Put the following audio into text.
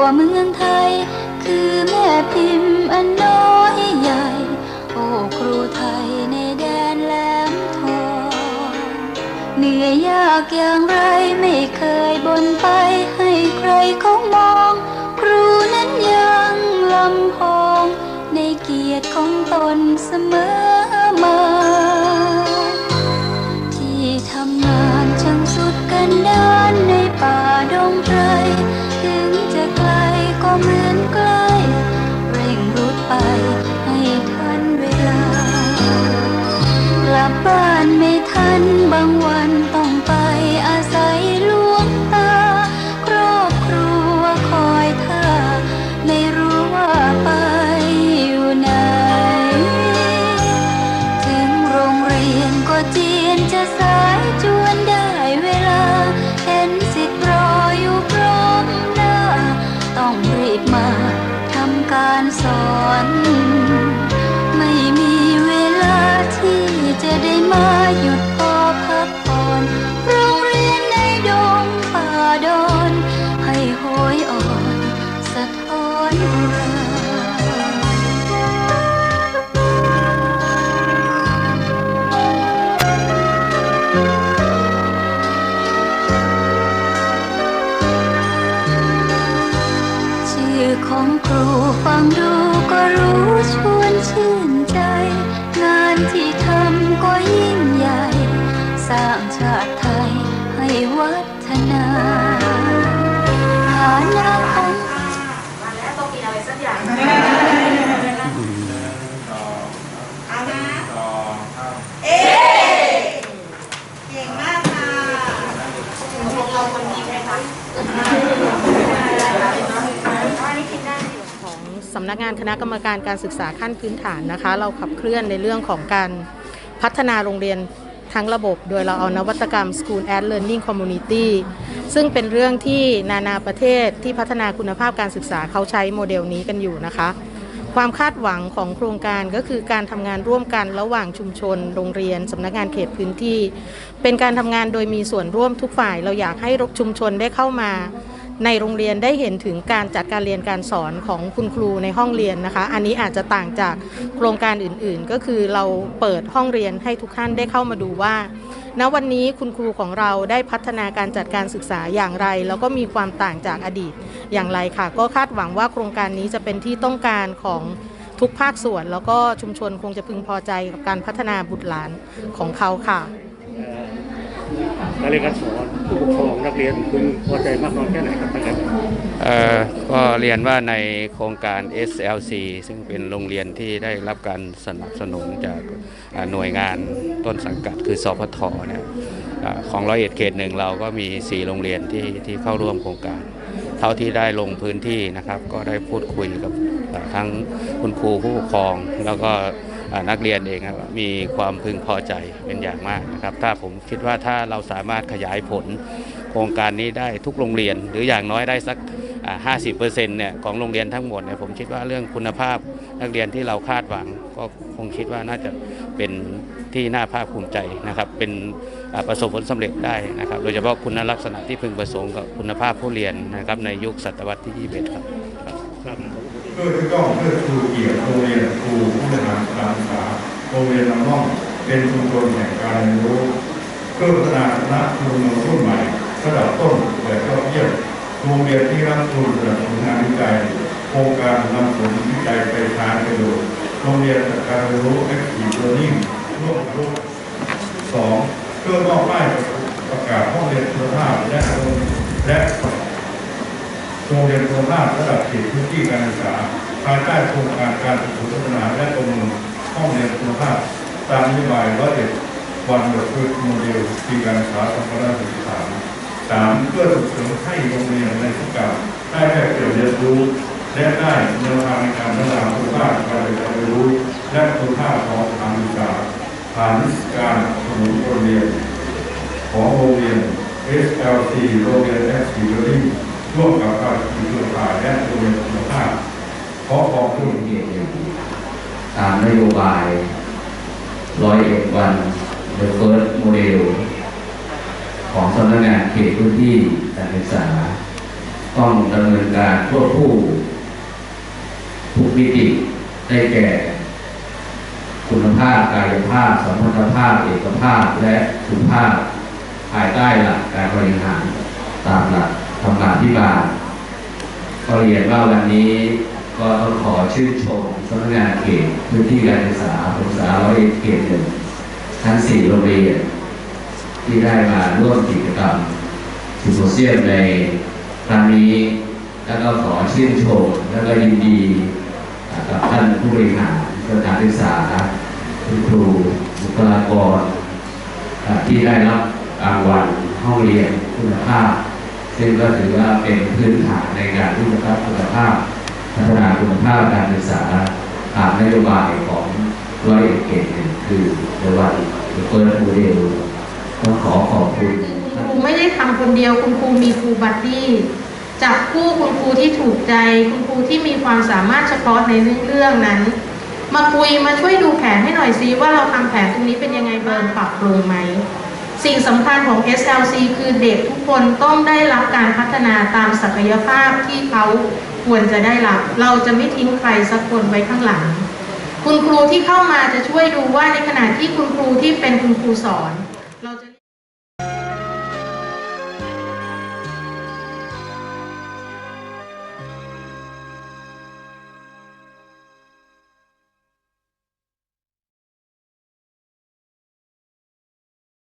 ัวเมืองไทย คือแม่พิมพ์อันน้อยใหญ่ โอ้ครูไทยในแดนแหลมทองเหนื่อยยากอย่างไรไม่เคยบนไปให้ใครเขามอง ครูนั้นยังลำพองในเกียรติของตนเสมอมา ที่ทำงาน บ้านไม่ทันบางวันต้องไปอาศัยลวงตา ครอบครัวคอยท่าไม่รู้ว่าไปอยู่ไหน ถึงโรงเรียนก็เจียนจะส ของครูฟังดูก็รู้ชวนชื่นใจ งานที่ทำก็ยิ่งใหญ่ สร้างชาติไทยให้วัฒนาฐานะำนักงานคณะกรรมการการศึกษาขั้นพื้นฐานนะคะ เราขับเคลื่อนในเรื่องของการพัฒนาโรงเรียนทั้งระบบ โดยเราเอานวัตกรรม School and Learning Community ซึ่งเป็นเรื่องที่นานาประเทศที่พัฒนาคุณภาพการศึกษาเขาใช้โมเดลนี้กันอยู่นะคะ ความคาดหวังของโครงการก็คือการทำงานร่วมกันระหว่างชุมชน โรงเรียนสำนักงานเขตพื้นที่ เป็นการทำงานโดยมีส่วนร่วมทุกฝ่าย เราอยากให้รกชุมชนได้เข้ามา ในโรงเรียนได้เห็นถึงการจัดการเรียนการสอนของคุณครูในห้องเรียนนะคะ อันนี้อาจจะต่างจากโครงการอื่นๆ ก็คือเราเปิดห้องเรียนให้ทุกท่านได้เข้ามาดูว่าณวันนี้คุณครูของเราได้พัฒนาการจัดการศึกษาอย่างไร แล้วก็มีความต่างจากอดีตอย่างไรค่ะ ก็คาดหวังว่าโครงการนี้จะเป็นที่ต้องการของทุกภาคส่วน แล้วก็ชุมชนคงจะพึงพอใจกับการพัฒนาบุตรหลานของเขาค่ะ การเรียนการสอนผู้ปกครองนักเรียนพึงพอใจมากน้อยแค่ไหนครับท่านครับเอ่อก็เรียนว่าในโครงการ SLC ซึ่งเป็นโรงเรียนที่ได้รับการสนับสนุนจากอ่าหน่วยงานต้นสังกัดคือสพทเนี่ยอ่าของร้อยเอ็ดเขตหนึ่งเราก็มี 4 โรงเรียนที่ที่เข้าร่วมโครงการ เท่าที่ได้ลงพื้นที่นะครับ ก็ได้พูดคุยกับอ่าทั้งคุณครูผู้ปกครอง แล้วก็ นักเรียนเองครับมีความพึงพอใจเป็นอย่างมากนะครับ ถ้าผมคิดว่าถ้าเราสามารถขยายผล โครงการนี้ได้ทุกโรงเรียน หรืออย่างน้อยได้สักอ่า50%เนี่ยของโรงเรียนทั้งหมดเนี่ยผมคิดว่าเรื่องคุณภาพนักเรียนที่เราคาดหวัง ก็คงคิดว่าน่าจะเป็นที่น่าภาคภูมิใจนะครับ เป็นประสบผลสำเร็จได้นะครับ โดยเฉพาะคุณลักษณะที่พึงประสงค์กับคุณภาพผู้เรียนนะครับในยุคศตวรรษที่ 21 ครับครับ พื่อที่ต้องเพื่อครูเกียรติโรงเรียนครูผู้บริหารการศึกษาโรงเรียนลำน่องเป็นชุมชนแห่งการเรียนรู้เพื่อพัฒนาคณะครูมือรุ่นใหม่ระดับต้นแบบยอดเยี่ยมโรงเรียนที่รับทุนสนับสนุนงานวิจัยโครงการนำผลวิจัยไปใช้ประโยชน์โรงเรียนจัดการเรียนรู้ Active Learning ร่วมกับลูกสองเพื่อมอบป้ายประกาศห้องเรียนคุณภาพและและ โรงเรียนคุณภาพระดับเขตพื้นที่การศึกษาภายใต้โครงการการฝึกฝนพัฒนาและประเมินห้องเรียนคุณภาพ ตามนโยบายร้อยเอ็ดวันเดอร์ฟูดโมเดลปีการศึกษา2563สามเพื่อส่งเสริมให้โรงเรียนในสังกัดได้แลกเปลี่ยนเรียนรู้และได้แนวทางในการพัฒนาคุณภาพการเรียนรู้ และคุณภาพของสถานศึกษาผ่านการสนุนโรงเรียน ของโรงเรียน SLC โรงเรียน s อ l e a r n i n g ร่วมกับการศึกาเครือข่ายและโรงเรียนคุณภาพขอขอบคุณเกียรติตามนโยบายร้อยเอ็ดวัน The First Model ของสำนักงานเขตพื้นที่การศึกษา ต้องดำเนินการควบคู่ทุกมิติได้แก่ คุณภาพกายภาพสัมพันธภาพ เอกภาพและสุขภาพ ภายใต้หลักการบริหารตามหลัก ธรรมาธิบาลก็เรียนว่าวันนี้ก็ต้องขอชื่นชมสำนักงานเขตพื้นที่การศึกษาศึกษาร้อยเอ็ดเขตหนึ่งทั้งสี่โรงเรียนที่ได้มาร่วมกิจกรรมซิมโพเซียมในครั้งนี้แล้วก็ขอชื่นชมแล้วก็ยินดีกับท่านผู้บริหารสถานศึกษาคุณครูบุคลากรที่ได้รับรางวัลห้องเรียนคุณภาพ ซึ่งก็ถือว่าเป็นพื้นฐานในการที่จะพัฒนาคุณภาพ พัฒนาคุณภาพการศึกษาตามนโยบายของร้อยเอ็ดเกตหนึ่งคือเดวันเปิดโมเดลต้องขอขอบคุณครูไม่ได้ทำคนเดียวคุณครูมีครูบัดดี้จับคู่คุณครูที่ถูกใจ คุณครูที่มีความสามารถเฉพาะในเรื่องนั้น มาคุยมาช่วยดูแผนให้หน่อยซิว่าเราทำแผนตรงนี้เป็นยังไงบ้างปรับปรุงไหม สิ่งสำคัญของ SLC คือเด็กทุกคนต้องได้รับการพัฒนาตามศักยภาพที่เขาควรจะได้รับ เราจะไม่ทิ้งใครสักคนไว้ข้างหลัง คุณครูที่เข้ามาจะช่วยดูว่าในขณะที่คุณครูที่เป็นคุณครูสอน